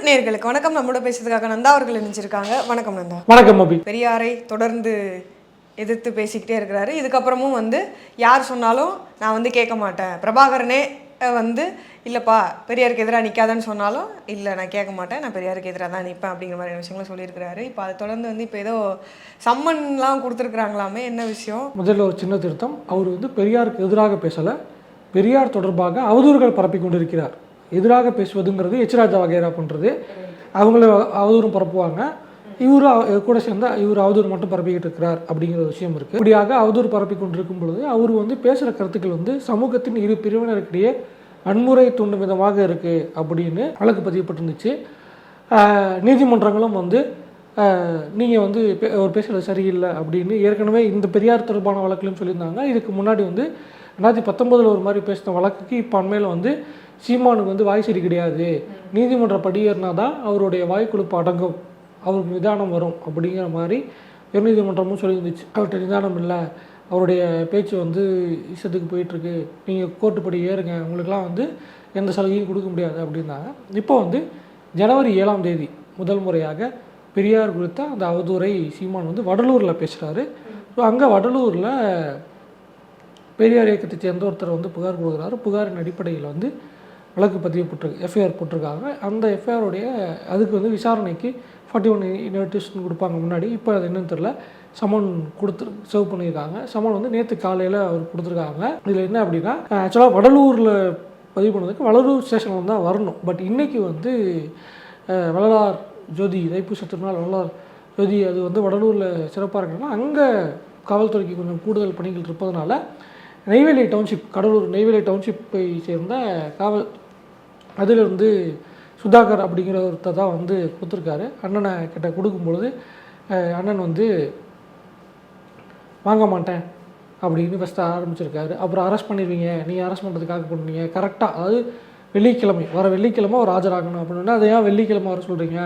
தமிழ் நேர்களுக்கு வணக்கம். நம்மளோட பேசுறதுக்காக நந்தா அவர்கள் இணைஞ்சிருக்காங்க. வணக்கம் நந்தா. வணக்கம் அபி பெரியாரை தொடர்ந்து எதிர்த்து பேசிக்கிட்டே இருக்கிறாரு. இதுக்கப்புறமும் வந்து யார் சொன்னாலும் நான் வந்து கேட்க மாட்டேன். பிரபாகரனே வந்து இல்லைப்பா பெரியாருக்கு எதிராக நிற்காதன்னு சொன்னாலும் இல்லை நான் கேட்க மாட்டேன். நான் பெரியாருக்கு எதிராக தான் நிற்பேன். அப்படிங்கிற மாதிரியான விஷயங்களும் சொல்லியிருக்கிறாரு. இப்போ அதை தொடர்ந்து வந்து இப்போ ஏதோ சம்மன்லாம் கொடுத்துருக்குறாங்களாமே என்ன விஷயம்? முதல்ல ஒரு சின்ன திருத்தம். அவர் வந்து பெரியாருக்கு எதிராக பேசலை. பெரியார் தொடர்பாக அவதூறுகள் பரப்பி கொண்டிருக்கிறார் எதிராக பேசுவதுங்கிறது எச்ராஜா வகைரா பண்ணுறது அவங்கள அவதூறும் பரப்புவாங்க. இவர் கூட சேர்ந்து இவர் அவதூறு மட்டும் பரப்பிக்கிட்டு இருக்கிறார் அப்படிங்கிற ஒரு விஷயம் இருக்குது இப்படியாக அவதூறு பரப்பி கொண்டிருக்கும் பொழுது அவர் வந்து பேசுகிற கருத்துக்கள் வந்து சமூகத்தின் இரு பிரிவினருக்கிடையே வன்முறை தூண்டும் விதமாக இருக்குது அப்படின்னு வழக்கு பதியப்பட்டிருந்துச்சு. நீதிமன்றங்களும் வந்து நீங்கள் வந்து பே- அவர் பேசுகிறது சரியில்லை அப்படின்னு ஏற்கனவே இந்த பெரியார் தொடர்பான வழக்குலையும் சொல்லியிருந்தாங்க. இதுக்கு முன்னாடி வந்து ரெண்டாயிரத்தி பத்தொம்போதில் ஒரு மாதிரி பேசின வழக்குக்கு இப்போ அண்மையில் வந்து சீமானுக்கு வந்து வாய் சரி கிடையாது. நீதிமன்ற படியேறினா தான் அவருடைய வாய் கொழுப்பு அடங்கும். அவருக்கு நிதானம் வரும் அப்படிங்கிற மாதிரி உயர்நீதிமன்றமும் சொல்லியிருந்துச்சு. அவர்கிட்ட நிதானம் இல்லை. அவருடைய பேச்சு வந்து இஷ்டத்துக்கு போயிட்டுருக்கு. நீங்கள் கோர்ட்டுப்படி ஏறுங்க. உங்களுக்குலாம் வந்து எந்த சலுகையும் கொடுக்க முடியாது அப்படின்னாங்க. இப்போ வந்து ஜனவரி ஏழாம் தேதி முதல் முறையாக பெரியார் குறித்த அந்த அவதூறை சீமான் வந்து வடலூரில் பேசுகிறாரு ஸோ அங்கே வடலூரில் பெரியார் இயக்கத்தை சேர்ந்த ஒருத்தர் வந்து புகார் கொடுக்குறாரு. புகாரின் அடிப்படையில் வந்து வழக்கு பதிவு போட்டிருக்கு எஃப்ஐஆர் போட்டிருக்காங்க. அந்த எஃப்ஐஆருடைய அதுக்கு வந்து விசாரணைக்கு ஃபார்ட்டி ஒன் இன்விடேஷன் கொடுப்பாங்க முன்னாடி. இப்போ அது என்னன்னு தெரில சமன் கொடுத்து சர்வ் பண்ணியிருக்காங்க. சமன் வந்து நேற்று காலையில் அவர் கொடுத்துருக்காங்க. இதில் என்ன அப்படின்னா ஆக்சுவலாக வடலூரில் பதிவு பண்ணதுக்கு வடலூர் ஸ்டேஷனில் தான் வரணும். பட் இன்றைக்கி வந்து வள்ளலார் ஜோதி தைப்பூச திருநாள் வள்ளலார் ஜோதி அது வந்து வடலூரில் சிறப்பாக இருக்குன்னா அங்கே காவல்துறைக்கு கொஞ்சம் கூடுதல் பணிகள் இருப்பதனால நெய்வேலி டவுன்ஷிப் கடலூர் நெய்வேலி டவுன்ஷிப்பை சேர்ந்த காவல் அதில் வந்து சுதாகர் அப்படிங்கிற ஒருத்தர் தான் வந்து கொடுத்துருக்காரு. அண்ணனை கிட்ட கொடுக்கும்பொழுது அண்ணன் வந்து வாங்க மாட்டேன் அப்படின்னு ஃபஸ்ட்டு ஆரம்பிச்சிருக்காரு. அப்புறம் அரெஸ்ட் பண்ணிடுவீங்க. நீங்கள் அரெஸ்ட் பண்ணுறதுக்காக பண்ணுவீங்க கரெக்டாக அதாவது வெள்ளிக்கிழமை வர வெள்ளிக்கிழமை ஒரு ஆஜராகணும். அப்படின்னா அதை ஏன் வெள்ளிக்கிழமை வர சொல்கிறீங்க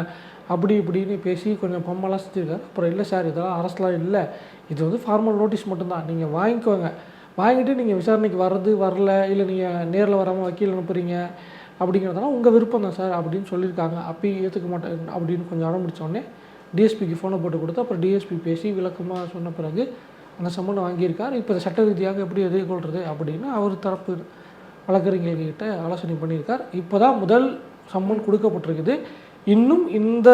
அப்படி இப்படின்னு பேசி கொஞ்சம் பம்மெல்லாம் செஞ்சுருக்காரு. அப்புறம் இல்லை சார் இதெல்லாம் அரஸ்ட்லாம் இல்லை. இது வந்து ஃபார்மல் நோட்டீஸ் மட்டும்தான். நீங்கள் வாங்கிக்கோங்க. வாங்கிட்டு நீங்கள் விசாரணைக்கு வர்றது வரல. இல்லை நீங்கள் நேரில் வராமல் வக்கீல் அனுப்புகிறீங்க அப்படிங்கிறதெல்லாம் உங்கள் விருப்பம் தான் சார் அப்படின்னு சொல்லியிருக்காங்க. அப்பயும் ஏற்றுக்க மாட்டேன் அப்படின்னு கொஞ்சம் அடம் பிடிச்ச டிஎஸ்பிக்கு ஃபோனை போட்டு கொடுத்து அப்புறம் டிஎஸ்பி பேசி விளக்கமாக சொன்ன பிறகு அந்த சம்மனை வாங்கியிருக்கார். இப்போ சட்ட ரீதியாக எப்படி எதிர்கொள்கிறது அப்படின்னு அவர் தரப்பு வழக்கறிஞர்கிட்ட ஆலோசனை பண்ணியிருக்கார். இப்போ தான் முதல் சம்மன் கொடுக்கப்பட்டிருக்குது. இன்னும் இந்த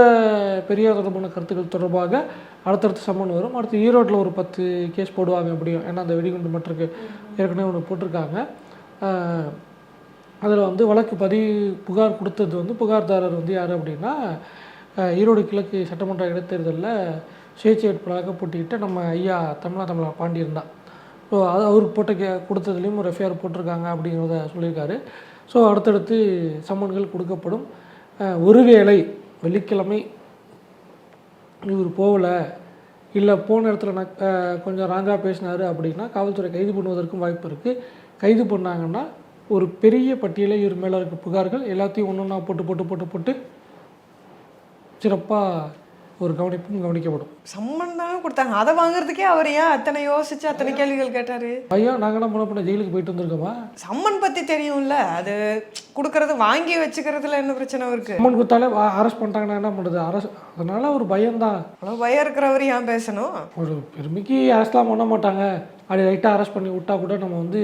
பெரியார் தொடர்பான கருத்துக்கள் தொடர்பாக அடுத்தடுத்த சம்மன் வரும். அடுத்து ஈரோட்டில் ஒரு பத்து கேஸ் போடுவாங்க அப்படியும். ஏன்னா அந்த வெடிகுண்டு மற்றக்கு ஏற்கனவே ஒன்று போட்டிருக்காங்க. அதில் வந்து வழக்கு பதிவு புகார் கொடுத்தது வந்து புகார்தாரர் வந்து யார் அப்படின்னா ஈரோடு கிழக்கு சட்டமன்ற இடைத்தேர்தலில் சுயேட்சை வேட்பாளராக போட்டிக்கிட்ட நம்ம ஐயா தமிழா தமிழா பாண்டியன் தான் ஸோ அது அவருக்கு போட்ட கே கொடுத்ததுலேயும் ஒரு எஃப்ஐஆர் போட்டிருக்காங்க அப்படிங்கிறத சொல்லியிருக்காரு. ஸோ அடுத்தடுத்து சம்மன்கள் கொடுக்கப்படும். ஒருவேளை வெள்ளிக்கிழமை இவர் போகலை இல்லை போன இடத்துல நான் கொஞ்சம் ராங்காக பேசினாரு அப்படின்னா காவல்துறை கைது பண்ணுவதற்கும் வாய்ப்பு இருக்குது கைது பண்ணாங்கன்னா ஒரு பெரிய பட்டியலே இவர் மேலே இருக்க புகார்கள் எல்லாத்தையும் ஒன்று ஒன்றா போட்டு போட்டு போட்டு போட்டு சிறப்பாக ஒரு கவனிப்பும் கவனிக்கப்படும். சம்மன் தானே கொடுத்தாங்க. அதை வாங்குறதுக்கே அவர் ஏன் அத்தனை யோசிச்சு அத்தனை கேள்விகள் கேட்டாரு? ஐயா நாங்கள் என்ன பண்ண ஜெயிலுக்கு போயிட்டு வந்திருக்கோமா? சம்மன் பத்தி தெரியும்ல. அது கொடுக்கறது வாங்கி வச்சுக்கிறதுல என்ன பிரச்சனை இருக்கு? அம்மன் கொடுத்தாலே அரெஸ்ட் பண்ணிட்டாங்கன்னா என்ன பண்ணுறது அரெஸ்ட் அதனால ஒரு பயம்தான். அவ்வளவு பயம் இருக்கிறவர் ஏன் பேசணும்? ஒரு பெருமைக்கு அரெஸ்ட்லாம் பண்ண மாட்டாங்க. அப்படி லைட்டாக அரெஸ்ட் பண்ணி விட்டா கூட நம்ம வந்து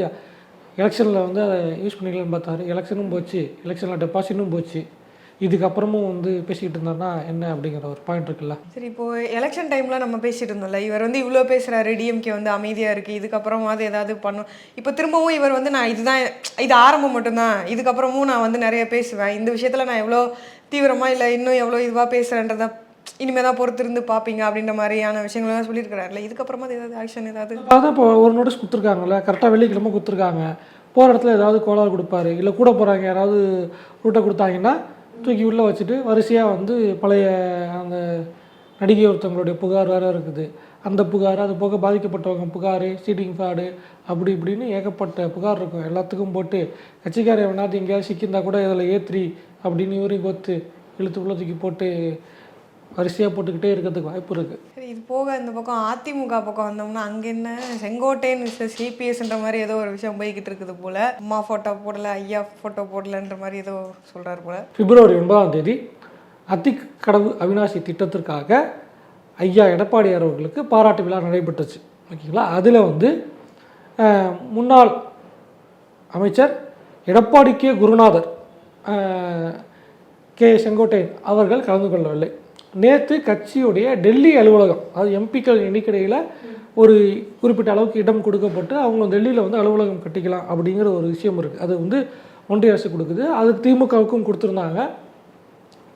எலெக்ஷனில் வந்து அதை யூஸ் பண்ணிக்கலாம்னு பார்த்தாரு. எலெக்ஷனும் போச்சு. எலெக்ஷனில் டெபாசிட்டும் போச்சு. இதுக்கப்புறமும் வந்து பேசிக்கிட்டு இருந்தாருன்னா என்ன அப்படிங்கிற ஒரு பாயிண்ட் இருக்குல்ல? சரி இப்போ எலெக்ஷன் டைமில் நம்ம பேசிட்டு இருந்தோம்ல. இவர் வந்து இவ்வளோ பேசுகிறாரு டிஎம்கே வந்து அமைதியாக இருக்குது இதுக்கப்புறமாவது ஏதாவது பண்ணும். இப்போ திரும்பவும் இவர் வந்து நான் இதுதான் இது ஆரம்பம் மட்டும்தான். இதுக்கப்புறமும் நான் வந்து நிறைய பேசுவேன். இந்த விஷயத்தில் நான் எவ்வளோ தீவிரமாக இல்லை இன்னும் எவ்வளோ இதுவாக பேசுகிறேன்றதை இனிமே தான் பொறுத்திருந்து பார்ப்பீங்க அப்படின்ற மாதிரியான விஷயங்கள்லாம் சொல்லியிருக்கிறாருல இதுக்கப்புறமா ஏதாவது ஆக்ஷன் ஏதாவது? அதான் இப்போ ஒரு நோட்டீஸ் கொடுத்துருக்காங்கல்ல கரெக்டாக வெள்ளிக்கிழமை கொடுத்துருக்காங்க. போகிற இடத்துல ஏதாவது கோளாறு கொடுப்பாரு இல்லை கூட போகிறாங்க யாராவது ரூட்டை கொடுத்தாங்கன்னா தூக்கி உள்ளே வச்சுட்டு வரிசையாக வந்து பழைய அந்த நடிகை ஒருத்தவங்களுடைய புகார் வேறு இருக்குது. அந்த புகார் அது போக பாதிக்கப்பட்டவங்க புகார் சீட்டிங் ஃப்ராடு அப்படி இப்படின்னு ஏகப்பட்ட புகார் இருக்கும். எல்லாத்துக்கும் போட்டு கட்சிக்காரன் வேணாது எங்கேயாவது சிக்கியிருந்தா கூட இதில் ஏத்ரி அப்படின்னு இவரையும் கொத்து இழுத்து உள்ள தூக்கி போட்டு வரிசையாக போட்டுக்கிட்டே இருக்கிறதுக்கு வாய்ப்பு இருக்குது சரி இது போக இந்த பக்கம் அதிமுக பக்கம் வந்தோம்னா அங்க என்ன? செங்கோட்டையன் சிபிஎஸ்ன்ற மாதிரி ஏதோ ஒரு விஷயம் போய்கிட்டு இருக்குது போல. அம்மா போட்டோ போடல ஐயா போட்டோ போடலன்ற மாதிரி ஏதோ சொல்றாரு போல. பிப்ரவரி ஒன்பதாம் தேதி அத்திக்கடவு அவிநாசி திட்டத்திற்காக ஐயா எடப்பாடியார் அவர்களுக்கு பாராட்டு விழா நடைபெற்றுச்சு. ஓகேங்களா? அதில் வந்து முன்னாள் அமைச்சர் எடப்பாடி கே. குருநாதர் கே. செங்கோட்டையன் அவர்கள் கலந்து கொள்ளவில்லை. நேற்று கட்சியுடைய டெல்லி அலுவலகம் அது எம்பிக்கள் எண்ணிக்கையில் ஒரு குறிப்பிட்ட அளவுக்கு இடம் கொடுக்கப்பட்டு அவங்க டெல்லியில் வந்து அலுவலகம் கட்டிக்கலாம் அப்படிங்கிற ஒரு விஷயம் இருக்குது அது வந்து ஒன்றிய அரசு கொடுக்குது. அது திமுகவுக்கும் கொடுத்துருந்தாங்க.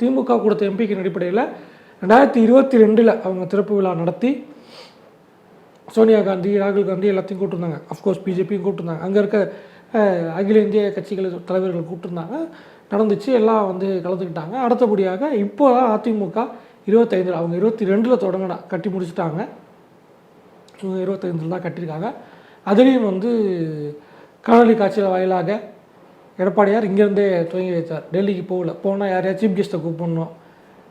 திமுக கொடுத்த எம்பிக்கின் அடிப்படையில் ரெண்டாயிரத்தி இருபத்தி ரெண்டில் அவங்க திறப்பு விழா நடத்தி சோனியா காந்தி ராகுல் காந்தி எல்லாத்தையும் கூப்பிட்டுருந்தாங்க. அஃப்கோர்ஸ் பிஜேபியும் கூப்பிட்டுருந்தாங்க. அங்கே இருக்க அகில இந்திய கட்சிகள் தலைவர்கள் கூப்பிட்டுருந்தாங்க. நடந்துச்சு எல்லாம் வந்து கலந்துக்கிட்டாங்க. அடுத்தபடியாக இப்போ தான் அதிமுக இருபத்தைந்தில் அவங்க இருபத்தி ரெண்டில் தொடங்கினா கட்டி முடிச்சிட்டாங்க. இவங்க இருபத்தைந்தில் தான் கட்டியிருக்காங்க. அதுலேயும் வந்து காணொலி காட்சியில் வாயிலாக எடப்பாடியார் இங்கேருந்தே துவங்கி வைத்தார். டெல்லிக்கு போகல. போனால் யாரையா சீஃப் கெஸ்ட்டை கூப்பிடணும்.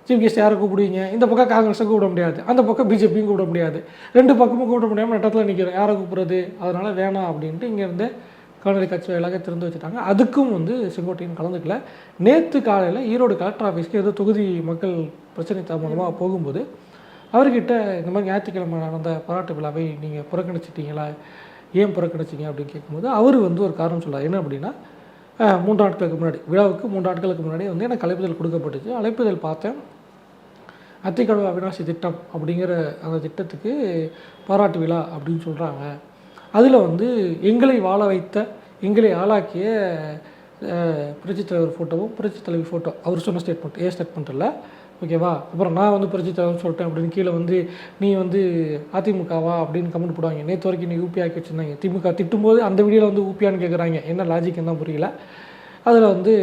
சீஃப் கெஸ்ட் யாரை கூப்பிடுவீங்க? இந்த பக்கம் காங்கிரஸை கூப்பிட முடியாது. அந்த பக்கம் பிஜேபியும் கூப்பிட முடியாது. ரெண்டு பக்கமும் கூப்பிட முடியாமல் நட்டத்தில் நிற்கிறோம் யாரை கூப்பிட்றது? அதனால் வேணாம் அப்படின்ட்டு இங்கேருந்தே காணொலி காட்சி வாயிலாக திறந்து வச்சுட்டாங்க. அதுக்கும் வந்து செங்கோட்டையன் கலந்துக்கல. நேற்று காலையில் ஈரோடு கலெக்டர் ஆஃபீஸ்க்கு ஏதோ தொகுதி மக்கள் பிரச்சனை தாமதமாக போகும்போது அவர்கிட்ட இந்த மாதிரி ஞாயிற்றுக்கிழமை நடந்த பாராட்டு விழாவை நீங்கள் புறக்கணிச்சிட்டீங்களா? ஏன் புறக்கணிச்சிங்க? அப்படின்னு கேட்கும்போது அவர் வந்து ஒரு காரணம் சொல்றார். என்ன அப்படின்னா மூன்று நாட்களுக்கு முன்னாடி விழாவுக்கு மூன்று நாட்களுக்கு முன்னாடி வந்து எனக்கு அழைப்புதல் கொடுக்கப்பட்டுச்சு. அழைப்புதல் பார்த்தேன். அத்திக்கடவு அவிநாசி திட்டம் அப்படிங்கிற அந்த திட்டத்துக்கு பாராட்டு விழா அப்படின்னு சொல்கிறாங்க அதில் வந்து எங்களை வாழ வைத்த எங்களை ஆளாக்கிய அஹ், புரட்சித் தலைவர் ஃபோட்டோவும் புரட்சித் தலைவி ஃபோட்டோ அவர் சொன்ன ஸ்டேட்மெண்ட் ஏ ஸ்டேட்மெண்ட்டில் ஓகேவா அப்புறம் நான் வந்து புரட்சித் தலைவர்னு சொல்லிட்டேன் அப்படின்னு கீழே வந்து நீ வந்து அதிமுகவா அப்படின்னு கமெண்ட் போடுவாங்க. நேற்று வரைக்கும் நீ ஊபி ஆக்கி வச்சுருந்தாங்க. திமுக திட்டும்போது அந்த வீடியோவில் வந்து ஊப்பியான்னு கேட்குறாங்க என்ன லாஜிக்னு தான் புரியல. அதில் வந்து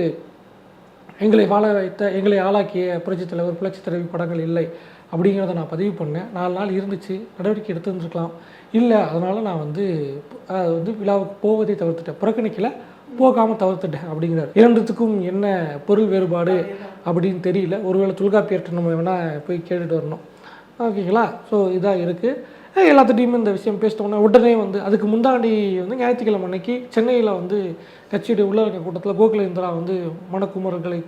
எங்களை வாழ வைத்த எங்களை ஆளாக்கிய புரட்சித் தலைவர் புரட்சித் தலைவி படங்கள் இல்லை. அப்படிங்கிறத நான் பதிவு பண்ணேன். நாலு நாள் இருந்துச்சு. நடவடிக்கை எடுத்துருந்துருக்கலாம். இல்லை அதனால் நான் வந்து அது வந்து விழாவுக்கு போவதை தவிர்த்துட்டேன். புறக்கணிக்கல போகாமல் தவிர்த்துட்டேன் அப்படிங்கிறார். இரண்டுத்துக்கும் என்ன பொருள் வேறுபாடு அப்படின்னு தெரியல. ஒருவேளை தொல்காப்பியர்கிட்ட நம்ம வேணால் போய் கேட்டுட்டு வரணும். ஓகேங்களா? ஸோ இதாக இருக்குது எல்லாத்துட்டையுமே இந்த விஷயம் பேசிட்டோம்னா உடனே வந்து அதுக்கு முந்தாண்டி வந்து ஞாயிற்றுக்கிழமை அன்னைக்கு சென்னையில் வந்து கட்சியுடைய உள்ளரங்க கூட்டத்தில் கோகுல இந்திரா வந்து மனக்குமரங்களை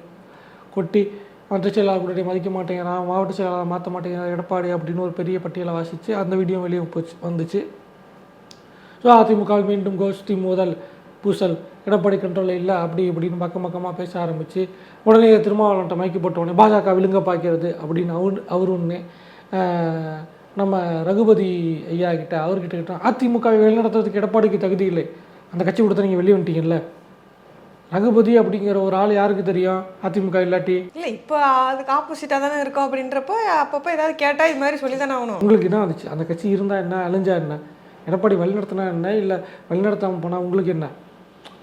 கொட்டி மற்ற கூட மதிக்க மாட்டேங்கிறான் மாவட்ட செயலாளர் மாற்ற மாட்டேங்கிறான் எடப்பாடி அப்படின்னு ஒரு பெரிய பட்டியலை வாசித்து அந்த வீடியோ வெளியே போச்சு வந்துச்சு. ஸோ அதிமுக மீண்டும் கோஷ்டி மோதல் பூசல் எடப்பாடி கண்ட்ரோலில் இல்லை அப்படி இப்படின்னு பக்கம் பக்கமாக பேச ஆரம்பித்து உடனே திருமாவளவன்ட்ட மைக்கு போட்ட உடனே பாஜக விழுங்க பார்க்கிறது அப்படின்னு அவர் அவர் ஒன்று நம்ம ரகுபதி ஐயா கிட்ட அவர்கிட்ட கிட்ட அதிமுகவை வழிநடத்துறதுக்கு எடப்பாடிக்கு தகுதி இல்லை அந்த கட்சி கொடுத்த நீங்கள் வெளியே வந்துட்டீங்கல்ல? ரகுபதி அப்படிங்கிற ஒரு ஆள் யாருக்கு தெரியும்? அதிமுக இல்லாட்டி? இல்லை இப்போ அதுக்கு ஆப்போசிட்டாக தானே இருக்கோம் அப்படின்றப்போ அப்பப்போ ஏதாவது கேட்டால் இது மாதிரி சொல்லி தானே ஆகணும். உங்களுக்கு என்ன வந்துச்சு? அந்த கட்சி இருந்தால் என்ன? அழிஞ்சா என்ன? எடப்பாடி வழிநடத்தினா என்ன? இல்லை வழிநடத்தாமல் போனால் உங்களுக்கு என்ன?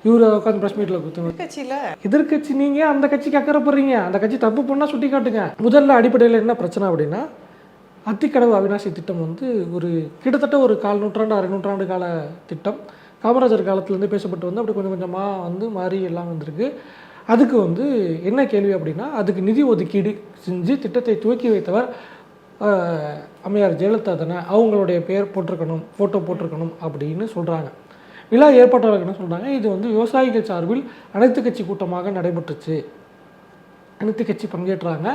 இவர் உட்காந்து ப்ரெஸ் மீட்டில் கொடுத்து கட்சியில் எதிர்கட்சி நீங்கள் அந்த கட்சிக்கு அக்கறைப்படுறீங்க அந்த கட்சி தப்பு பண்ணால் சுட்டி காட்டுங்க. முதல்ல அடிப்படையில் என்ன பிரச்சனை அப்படின்னா அத்திக்கடவு அவிநாசி திட்டம் வந்து ஒரு கிட்டத்தட்ட ஒரு கால் நூற்றாண்டு அரை நூற்றாண்டு கால திட்டம். காமராஜர் காலத்துலேருந்து பேசப்பட்டு வந்து அப்படி கொஞ்சம் கொஞ்சமாக வந்து மாறி எல்லாம் வந்திருக்கு. அதுக்கு வந்து என்ன கேள்வி அப்படின்னா அதுக்கு நிதி ஒதுக்கீடு செஞ்சு திட்டத்தை துவக்கி வைத்தவர் அம்மையார் ஜெயலலிதா தானே அவங்களுடைய பெயர் போட்டிருக்கணும் ஃபோட்டோ போட்டிருக்கணும் அப்படின்னு சொல்கிறாங்க விழா ஏற்பாட்டாளர் என்ன சொல்கிறாங்க இது வந்து விவசாயிகள் சார்பில் அனைத்து கட்சி கூட்டமாக நடைபெற்றுச்சு. அனைத்து கட்சி பங்கேற்றாங்க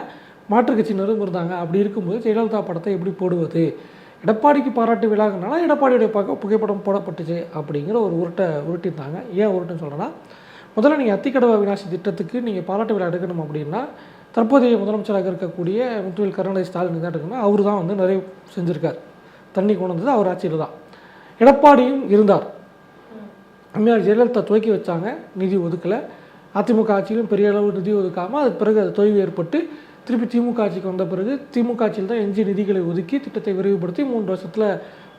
மாற்றுக் கட்சியினரும் இருந்தாங்க அப்படி இருக்கும்போது ஜெயலலிதா படத்தை எப்படி போடுவது? எடப்பாடிக்கு பாராட்டு விழாங்கனால எடப்பாடியுடைய பக்க புகைப்படம் போடப்பட்டுச்சு அப்படிங்கிற ஒரு உருட்டை உருட்டியிருந்தாங்க. ஏன் உருட்டுன்னு சொல்கிறேன்னா முதல்ல நீங்கள் அத்திக்கடவு விநாசி திட்டத்துக்கு நீங்கள் பாராட்டு விழா எடுக்கணும் அப்படின்னா தற்போதைய முதலமைச்சராக இருக்கக்கூடிய முத்துவேல் கருணாநிதி ஸ்டாலின் தான் எடுக்கணும் அவர் தான் வந்து நிறைய செஞ்சுருக்கார். தண்ணி கொண்டு வந்தது அவர் ஆட்சியில் தான். எடப்பாடியும் இருந்தார். அம்மையார் ஜெயலலிதா துவக்கி வச்சாங்க நிதி ஒதுக்கலை. அதிமுக ஆட்சியிலும் பெரிய அளவு நிதி ஒதுக்காமல் அதுக்கு பிறகு அது தொய்வு ஏற்பட்டு திருப்பி திமுக ஆட்சிக்கு வந்த பிறகு திமுக ஆட்சியில் தான் எஞ்சிய நிதிகளை ஒதுக்கி திட்டத்தை விரிவுபடுத்தி மூன்று வருஷத்தில்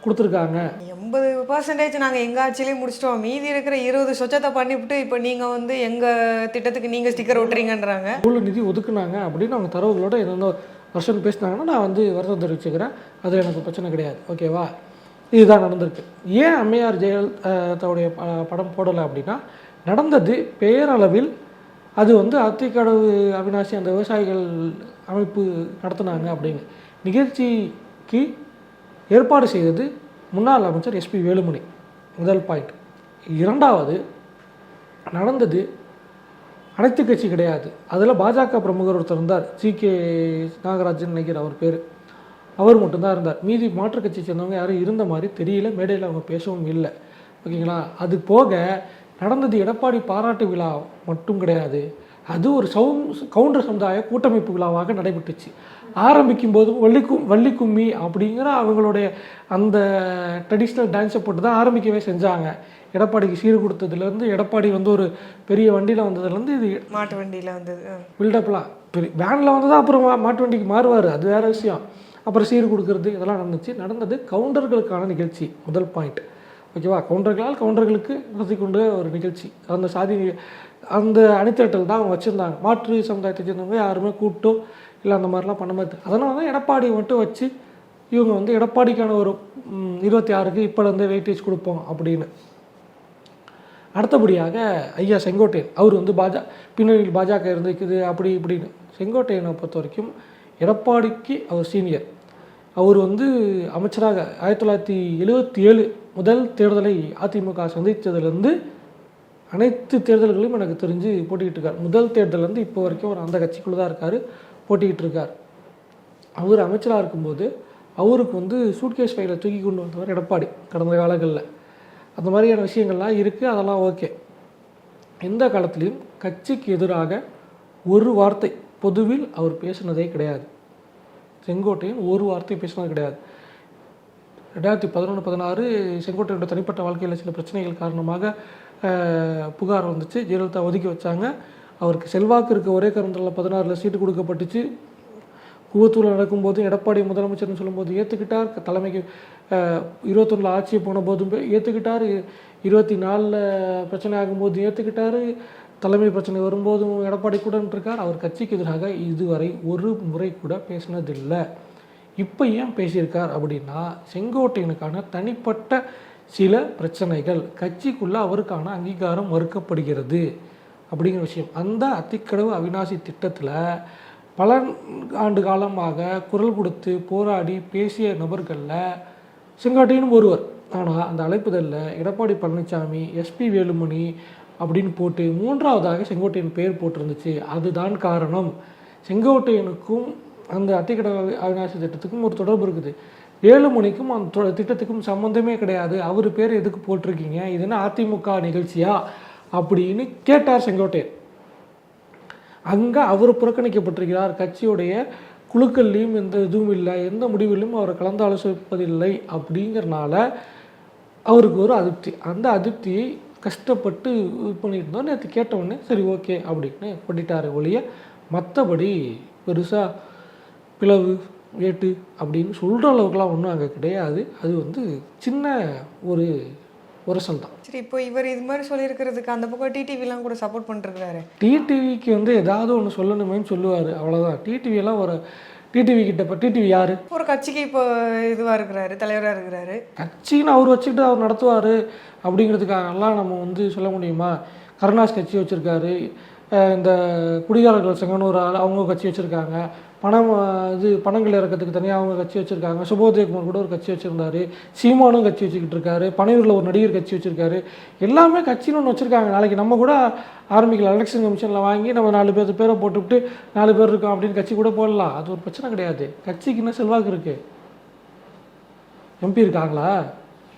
கொடுத்துருக்காங்க. எண்பது பர்சன்டேஜ் நாங்கள் எங்கள் ஆட்சியிலே முடிச்சிட்டோம். மீதி இருக்கிற இருபது சொச்சத்தை பண்ணிவிட்டு இப்போ நீங்கள் வந்து எங்கள் திட்டத்துக்கு நீங்கள் ஸ்டிக்கர் ஒட்டுறீங்கன்றாங்க. எவ்வளோ நிதி ஒதுக்குனாங்க அப்படின்னு அவங்க தரவுகளோட என்னென்ன வருஷம் பேசினாங்கன்னா நான் வந்து வருத்தம் தெரிவிச்சுக்கிறேன். அதில் எனக்கு பிரச்சனை கிடையாது. ஓகேவா இதுதான் நடந்திருக்கு. ஏன் அம்மையார் ஜெயலலிதாவுடைய படம் போடலை அப்படின்னா நடந்தது பேரளவில் அது வந்து அத்திக்கடவு அவினாசி அந்த விவசாயிகள் அமைப்பு நடத்தினாங்க அப்படின்னு. நிகழ்ச்சிக்கு ஏற்பாடு செய்தது முன்னாள் அமைச்சர் எஸ்பி வேலுமணி. முதல் பாயிண்ட் இரண்டாவது நடந்தது அனைத்து கட்சி கிடையாது. அதில் பாஜக பிரமுகர் ஒருத்தர் இருந்தார். ஜி கே நாகராஜன் நினைக்கிற அவர் பேர். அவர் மட்டும்தான் இருந்தார். மீதி மாற்றுக் கட்சி சேர்ந்தவங்க யாரும் இருந்த மாதிரி தெரியல. மேடையில் அவங்க பேசவும் இல்லை. ஓகேங்களா? அது போக நடந்தது எடப்பாடி பாராட்டு விழா மட்டும் கிடையாது. அது ஒரு சௌ கவுண்டர் சமுதாய கூட்டமைப்பு விழாவாக நடைபெற்றுச்சு. ஆரம்பிக்கும் போதும் வள்ளிக்கும் வள்ளி கும்மி அப்படிங்கிற அவங்களுடைய அந்த ட்ரெடிஷ்னல் டான்ஸை போட்டு தான் ஆரம்பிக்கவே செஞ்சாங்க. எடப்பாடிக்கு சீர் கொடுத்ததுலேருந்து எடப்பாடி வந்து ஒரு பெரிய வண்டியில் வந்ததுலேருந்து இது மாட்டு வண்டியில வந்தது. பில்டப்லாம் பெரிய வேனில் வந்து தான் அப்புறம் மா- மாட்டு வண்டிக்கு மாறுவார். அது வேற விஷயம். அப்புறம் சீர் கொடுக்கறது இதெல்லாம் நடந்துச்சு. நடந்தது கவுண்டர்களுக்கான நிகழ்ச்சி. முதல் பாயிண்ட் ஓகேவா? கவுண்டர்களால் கவுண்டர்களுக்கு நடத்தி கொண்டு ஒரு நிகழ்ச்சி. அந்த சாதி அந்த அணித்திரட்டல் தான் அவங்க வச்சுருந்தாங்க. மாற்று சமுதாயத்தை சேர்ந்தவங்க யாருமே கூப்பிட்டோ இல்லை அந்த மாதிரிலாம் பண்ண மாதிரி அதனால தான் எடப்பாடியை மட்டும் வச்சு இவங்க வந்து எடப்பாடிக்கான ஒரு இருபத்தி ஆறுக்கு இப்போலேருந்து வெயிட்டேஜ் கொடுப்போம் அப்படின்னு. அடுத்தபடியாக ஐயா செங்கோட்டையன். அவர் வந்து பாஜா பின்னணியில் பாஜக இருந்துக்குது அப்படி இப்படின்னு. செங்கோட்டையனை பொறுத்த வரைக்கும் எடப்பாடிக்கு அவர் சீனியர் அவர் வந்து அமைச்சராக ஆயிரத்தி தொள்ளாயிரத்தி எழுபத்தி ஏழு முதல் தேர்தலை அதிமுக சந்தித்ததுலேருந்து அனைத்து தேர்தல்களையும் எனக்கு தெரிஞ்சு போட்டிக்கிட்டு இருக்கார். முதல் தேர்தலேருந்து இப்போ வரைக்கும் அவர் அந்த கட்சிக்குள்ளே தான் இருக்கார் போட்டிக்கிட்டு இருக்கார். அவர் அமைச்சராக இருக்கும்போது அவருக்கு வந்து சூட்கேஸ் ஃபைலை தூக்கி கொண்டு வந்தவர் எடப்பாடி கடந்த காலங்களில். அந்த மாதிரியான விஷயங்கள்லாம் இருக்குது அதெல்லாம் ஓகே. எந்த காலத்துலேயும் கட்சிக்கு எதிராக ஒரு வார்த்தை பொதுவில் அவர் பேசினதே கிடையாது. செங்கோட்டையன் ஒரு வார்த்தை பேசினது கிடையாது. ரெண்டாயிரத்தி பதினொன்று பதினாறு செங்கோட்டையோட தனிப்பட்ட வாழ்க்கையில் சில பிரச்சனைகள் காரணமாக புகார் வந்துச்சு. ஜெயலலிதா ஒதுக்கி வச்சாங்க. அவருக்கு செல்வாக்கு இருக்க ஒரே காரணத்தில் பதினாறில் சீட்டு கொடுக்கப்பட்டுச்சு. கூவத்தூரில் நடக்கும்போது எடப்பாடி முதலமைச்சர்னு சொல்லும்போது ஏற்றுக்கிட்டார் தலைமைக்கு இருபத்தொன்னில் ஆட்சி போன போதும் ஏற்றுக்கிட்டார் இருபத்தி நாலில் பிரச்சனை ஆகும்போது ஏற்றுக்கிட்டாரு தலைமை பிரச்சனை வரும்போதும் எடப்பாடி கூட இருக்கார் அவர் கட்சிக்கு எதிராக இதுவரை ஒரு முறை கூட பேசினதில்லை. இப்போ ஏன் பேசியிருக்கார் அப்படின்னா செங்கோட்டையனுக்கான தனிப்பட்ட சில பிரச்சனைகள் கட்சிக்குள்ளே அவருக்கான அங்கீகாரம் மறுக்கப்படுகிறது அப்படிங்கிற விஷயம். அந்த அத்திக்கடவு அவினாசி திட்டத்தில் பல ஆண்டு காலமாக குரல் கொடுத்து போராடி பேசிய நபர்களில் செங்காட்டையனும் ஒருவர். ஆனால் அந்த அழைப்புதலில் எடப்பாடி பழனிசாமி எஸ்பி வேலுமணி அப்படின்னு போட்டு மூன்றாவதாக செங்கோட்டையன் பெயர் போட்டிருந்துச்சு. அதுதான் காரணம். செங்கோட்டையனுக்கும் அந்த அத்திக்கட அவிநாசி திட்டத்துக்கும் ஒரு தொடர்பு இருக்குது. ஏழுமணிக்கும் அந்த திட்டத்துக்கும் சம்மந்தமே கிடையாது. அவர் பேர் எதுக்கு போட்டிருக்கீங்க? இது என்ன அதிமுக நிகழ்ச்சியா? அப்படின்னு கேட்டார் செங்கோட்டையன். அங்கே அவர் புறக்கணிக்கப்பட்டிருக்கிறார். கட்சியுடைய குழுக்கள்லையும் எந்த இதுவும் இல்லை. எந்த முடிவிலும் அவரை கலந்து ஆலோசிப்பதில்லை அப்படிங்கிறனால அவருக்கு ஒரு அதிருப்தி. அந்த அதிருப்தியை கஷ்டப்பட்டு இது பண்ணிட்டு இருந்தோம் நேற்று கேட்டவுடனே சரி ஓகே அப்படின்னு பண்ணிட்டாரு ஒழிய மற்றபடி பெருசாக பிளவு வேட்டு அப்படின்னு சொல்கிற அளவுக்குலாம் ஒன்றும் அங்கே கிடையாது. அது வந்து சின்ன ஒரு உரசல் தான். சரி இப்போ இவர் இது மாதிரி சொல்லியிருக்கிறதுக்கு அந்த பக்கம் டிடிவிலாம் கூட சப்போர்ட் பண்ணிருக்கிறாரு. டிடிவிக்கு வந்து ஏதாவது ஒன்று சொல்லணுமேன்னு சொல்லுவார். அவ்வளோதான் டிடிவி எல்லாம் ஒரு டிடிவி கிட்ட இப்போ டிடிவி யார்? ஒரு கட்சிக்கு இப்போ இதுவா இருக்கிறாரு தலைவரா இருக்கிறாரு. கட்சின்னு அவர் வச்சுக்கிட்டு அவர் நடத்துவார் அப்படிங்கிறதுக்காகலாம் நம்ம வந்து சொல்ல முடியுமா? கருணாஸ் கட்சி வச்சுருக்காரு. இந்த குடிகாரர்கள் சங்கம்னு ஒரு ஆள் அவங்க கட்சி வச்சுருக்காங்க. பணம் இது பணங்கள் இறக்கிறதுக்கு தனியாக அவங்க கட்சி வச்சுருக்காங்க. சுபோதயகுமார் கூட ஒரு கட்சி வச்சுருந்தாரு. சீமானும் கட்சி வச்சுக்கிட்டு இருக்காரு. பனையூரில் ஒரு நடிகர் கட்சி வச்சுருக்காரு. எல்லாமே கட்சின்னு ஒன்று வச்சுருக்காங்க. நாளைக்கு நம்ம கூட ஆரம்பிக்கலாம் எலெக்ஷன் கமிஷனில் வாங்கி நம்ம நாலு பேர் பேரை போட்டுவிட்டு நாலு பேர் இருக்கோம் அப்படின்னு கட்சி கூட போடலாம். அது ஒரு பிரச்சனை கிடையாது. கட்சிக்கு என்ன செல்வாக்கு இருக்குது எம்பி இருக்காங்களா?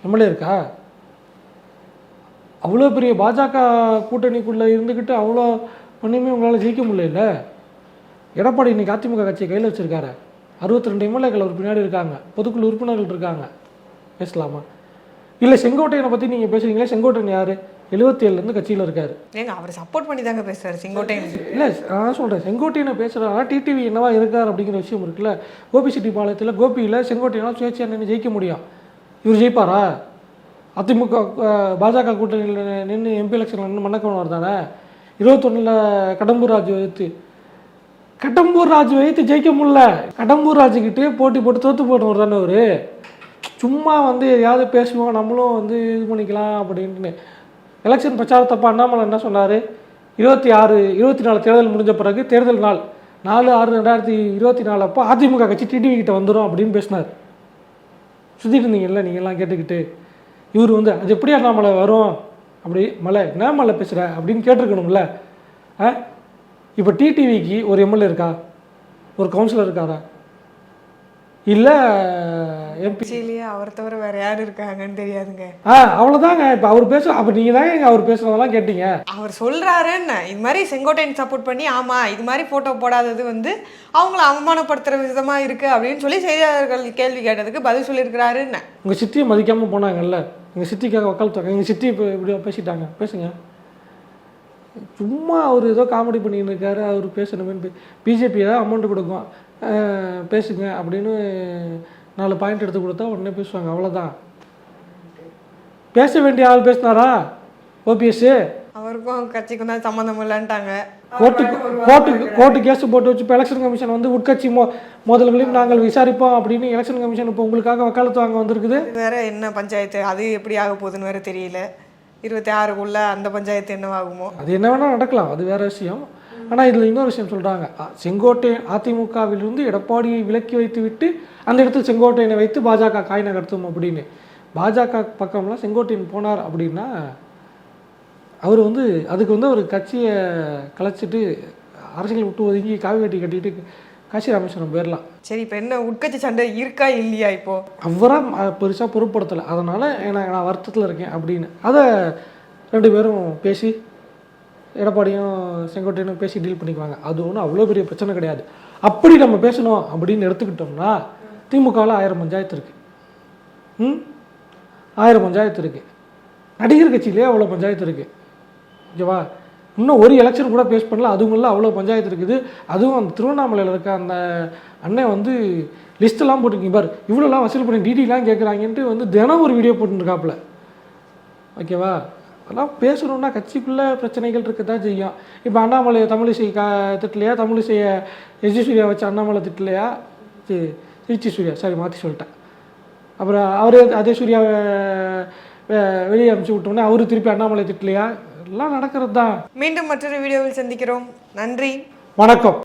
எம்எல்ஏ இருக்கா? அவ்வளோ பெரிய பாஜக கூட்டணிக்குள்ளே இருந்துக்கிட்டு அவ்வளோ ஒன்றுமே உங்களால் ஜெயிக்க முடியல. எடப்பாடி இன்னைக்கு அதிமுக கட்சியை கையில் வச்சிருக்காரு. அறுபத்தி ரெண்டு எம்எல்ஏக்கள் அவர் பின்னாடி இருக்காங்க. பொதுக்குழு உறுப்பினர்கள் இருக்காங்க. பேசலாமா? இல்லை செங்கோட்டையனை பற்றி நீங்கள் பேசுறீங்களே? செங்கோட்டையன் யார்? எழுபத்தேழுலேருந்து கட்சியில் இருக்காரு. ஏங்க அவர் சப்போர்ட் பண்ணி தாங்க பேசுறாரு செங்கோட்டையன். இல்லை நான் சொல்கிறேன் செங்கோட்டையனை பேசுகிறா டிடிவி என்னவா இருக்கார் அப்படிங்கிற விஷயம் இருக்குல்ல. கோபிச்செட்டிப்பாளையத்தில் கோபியில் செங்கோட்டையனால் சுயேட்சையாக நின்று ஜெயிக்க முடியும். இவர் ஜெயிப்பாரா? அதிமுக பாஜக கூட்டணியில் நின்று எம்பி எலெக்ஷனில் நின்று மன்னக்கவன் வருதானே? இருபத்தொன்னில் கடம்பூர் ராஜு எதிர்த்து கடம்பூர் ராஜ் வைத்து ஜெயிக்க முடியல. கடம்பூர் ராஜுக்கிட்டே போட்டி போட்டு தோத்து போட்டவர் தானே அவர். சும்மா வந்து எதையாவது பேசுவோம் நம்மளும் வந்து இது பண்ணிக்கலாம் அப்படின்ட்டு எலெக்ஷன் பிரச்சாரத்தப்ப அண்ணாமலை என்ன சொன்னார்? இருபத்தி ஆறு இருபத்தி நாலு தேர்தல் முடிஞ்ச பிறகு தேர்தல் நாள் நாலு ஆறு ரெண்டாயிரத்தி இருபத்தி நாலு அப்போ அதிமுக கட்சி டிடிவி கிட்ட வந்துடும் அப்படின்னு பேசினார். சுற்றிட்டு இருந்தீங்கல்ல நீங்கள்லாம் கேட்டுக்கிட்டு. இவர் வந்து அது எப்படி அண்ணாமலை வரும்? அப்படி மலை என்ன மலை பேசுகிற அப்படின்னு கேட்டிருக்கணும்ல. ஆ இப்போ டிடிவிக்கு ஒரு எம்எல்ஏ இருக்கா? ஒரு கவுன்சிலர் இருக்காரா? இல்லை எம்பி கட்சியிலேயே அவர் தவிர வேற யார் இருக்காங்கன்னு தெரியாதுங்க. ஆ அவ்வளோதாங்க இப்போ அவர் பேச அப்போ நீங்கள் தாங்க அவர் பேசுனதெல்லாம் கேட்டீங்க. அவர் சொல்றாருன்னு. இது மாதிரி செங்கோட்டையன் சப்போர்ட் பண்ணி ஆமா இது மாதிரி போட்டோ போடாதது வந்து அவங்கள அவமானப்படுத்துற விதமா இருக்கு அப்படின்னு சொல்லி செய்தியாளர்கள் கேள்வி கேட்டதுக்கு பதில் சொல்லியிருக்கிறாருன்னு. உங்கள் சித்தியை மதிக்காமல் போனாங்கல்ல? எங்கள் சித்திக்காக வக்காலத்து எங்கள் சித்தி இப்போ இப்படி பேசிட்டாங்க. பேசுங்க. சும்மா அவர் ஏதோ காமெடி பண்ணின்னு இருக்காரு அவர் பேசணுமே பிஜேபி ஏதாவது அமௌண்ட் கொடுக்கும் பேசுங்க அப்படின்னு நாலு பாயிண்ட் எடுத்து கொடுத்தா உடனே பேசுவாங்க அவ்வளோதான் பேச வேண்டிய ஆள் பேசினாரா ஓபிஎஸ் அவருக்கும் கட்சிக்கும் தான் சம்மந்தம் இல்லைன்ட்டாங்க. கோர்ட்டுக்கு கோர்ட்டுக்கு கோர்ட்டு கேஸ் போட்டு வச்சு இப்போ எலெக்ஷன் கமிஷன் வந்து உட்கட்சி மோ மோதல்களையும் நாங்கள் விசாரிப்போம் அப்படின்னு எலெக்ஷன் கமிஷன் இப்போ உங்களுக்காக வக்காலத்து வாங்க வந்திருக்குது. வேற என்ன பஞ்சாயத்து? அது எப்படி ஆக போகுதுன்னு வேற தெரியல. இருபத்தி ஆறுக்குள்ள அந்த பஞ்சாயத்து என்னவாகுமோ? அது என்ன வேணால் நடக்கலாம். அது வேற விஷயம். ஆனால் இதில் இன்னொரு விஷயம் சொல்கிறாங்க செங்கோட்டை அதிமுகவிலிருந்து எடப்பாடியை விலக்கி வைத்து விட்டு அந்த இடத்துல செங்கோட்டையனை வைத்து பாஜக காய் நகர்த்தும் அப்படின்னு. பாஜக பக்கம்லாம் செங்கோட்டையன் போனார் அப்படின்னா அவர் வந்து அதுக்கு வந்து ஒரு கட்சியை கலைச்சிட்டு அரசியல் விட்டு ஒதுங்கி காவி கட்டி கட்டிட்டு காசி ராமேஸ்வரம் போயிடலாம் சரி இப்போ என்ன உட்கட்சி சண்டை இருக்கா இல்லையா இப்போ? அவராக பெருசாக பொருட்படுத்தலை. அதனால் நான் நான் வருத்தத்தில் இருக்கேன் அப்படின்னு. அதை ரெண்டு பேரும் பேசி எடப்பாடியும் செங்கோட்டையனும் பேசி டீல் பண்ணிக்குவாங்க. அது ஒன்றும் அவ்வளோ பெரிய பிரச்சனை கிடையாது. அப்படி நம்ம பேசணும் அப்படின்னு எடுத்துக்கிட்டோம்னா திமுகவில் ஆயிரம் பஞ்சாயத்து இருக்குது ம்? ஆயிரம் பஞ்சாயத்து இருக்குது நடிகர் கட்சியிலே அவ்வளோ பஞ்சாயத்து இருக்குது ஓகேவா இன்னும் ஒரு எலெக்ஷன் கூட பேஸ் பண்ணல. அதுக்குள்ள அவ்வளோ பஞ்சாயத்து இருக்குது. அதுவும் அந்த திருவண்ணாமலையில் இருக்க அந்த அண்ணன் வந்து லிஸ்ட்டெல்லாம் போட்டிருக்கீங்க. பார் இவ்வளோலாம் வசூல் பண்ணி டிடிலாம் கேட்குறாங்கன்ட்டு வந்து தினம் ஒரு வீடியோ போட்டுருக்காப்புல. ஓகேவா அதெல்லாம் பேசணுன்னா கட்சிக்குள்ளே பிரச்சனைகள் இருக்க தான் செய்யும். இப்போ அண்ணாமலை தமிழிசை கா திட்டலையா? தமிழிசையை எஜி சூர்யா வச்சு அண்ணாமலை திட்டலையா? சரி திருச்சி சூர்யா. சாரி மாற்றி சொல்லிட்டேன். அப்புறம் அவரே அதே சூர்யாவை வெ- வெளியே அனுப்பிச்சி விட்டோன்னே அவரு திருப்பி அண்ணாமலை திட்டலையா? எல்லாம் நடக்கிறது தான் மீண்டும் மற்றொரு வீடியோவில் சந்திக்கிறோம். நன்றி. வணக்கம்.